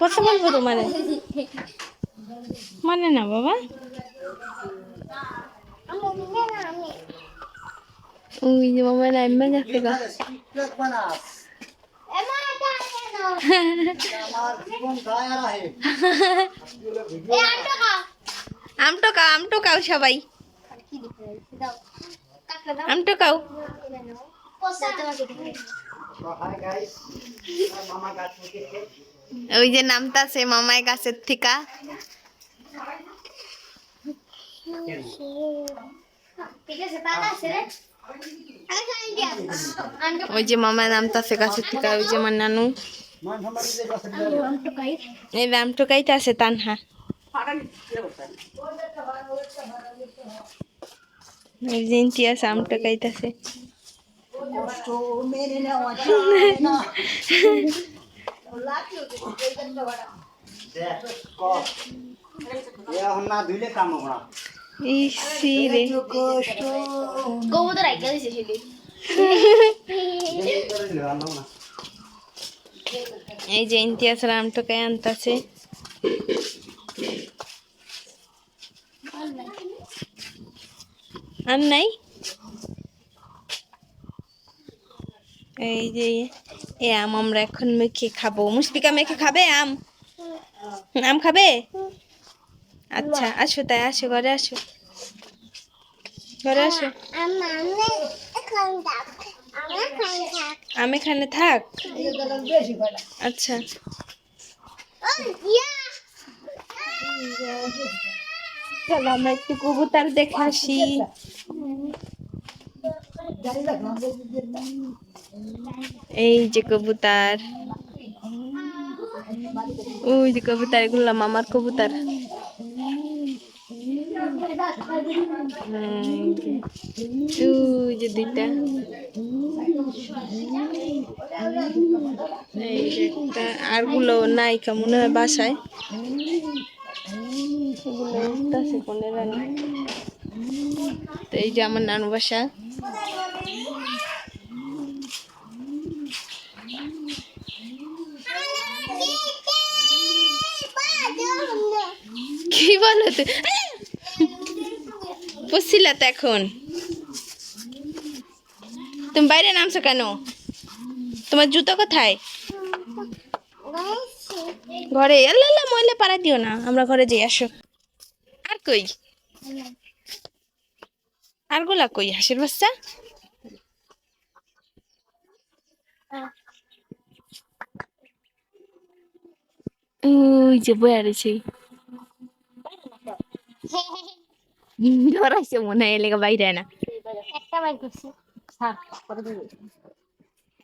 পড়তে বলব তো মানে? মানে না বাবা? ওই যে মামা নামবে গেছে গা। আমটো কাও আমটো কাও সবাই। আমটো কাও ওই যে নামতাছে মামাই গাছের থিকা। ওই যে মামা নামতাছে গাছের থিকা ওই যে আমার নানু। এই আমটো কাইতে আছে তানহা। ওই যে ইন্টিয়াস আমটো কাইতাছে না ধুইলে কাম না। ইসি রে। গোবর আইকা দিছে সেদিন এই যে আনতাছে। আম নাই? এই যে এ আম আমরা এখন মেখে খাব। মুশফিকা মেখে খাবে আম? আম খাবে? আচ্ছা আসো তাই, আসো, ঘরে আসো। ঘরে আসো। আম এখানে থাক? আচ্ছা। আমরা একটু কবুতর দেখে আসি। এই যে কবুতার। ওই যে কবুতার, এগুলো মামার কবুতার। ওই যে দুইটা। এই যে একটা, আরগুলো নাই কেমন হয় বাসায়। এগুলো তো এই যে আমার নানু বাসা। কি বলো তো বুঝছিলা তো এখন। তুমি বাইরে নামছো কেন? তোমার জুতো কোথায়? ঘরে। আল্লাহ, ময়লা পাড়া দিও না। আমরা ঘরে যাই, আসো। আর কই? আর গোলা কই? হাসির বাচ্চা? ওই যে বয়া রয়েছে। ধরাইছে মনে হয় এলাকা বাইরে না একটা বাইক করছি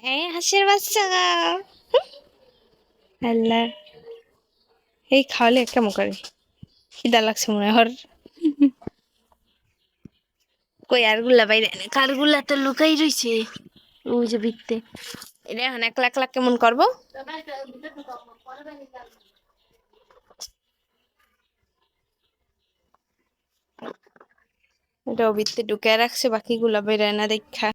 এই হাসির বাচ্চা আল্লাহ এই খাওয়ালে কেমন করে খিদা লাগছে মনে হয় কই আরগুলা বাইরে কারগুলা তো লুকাই রইছে ওই যে বিকতে এটা এখন একলা একলা কেমন করব এটা অবিত্তে ঢুকে রাখছে বাকিগুলা বেরোয় না দেখা।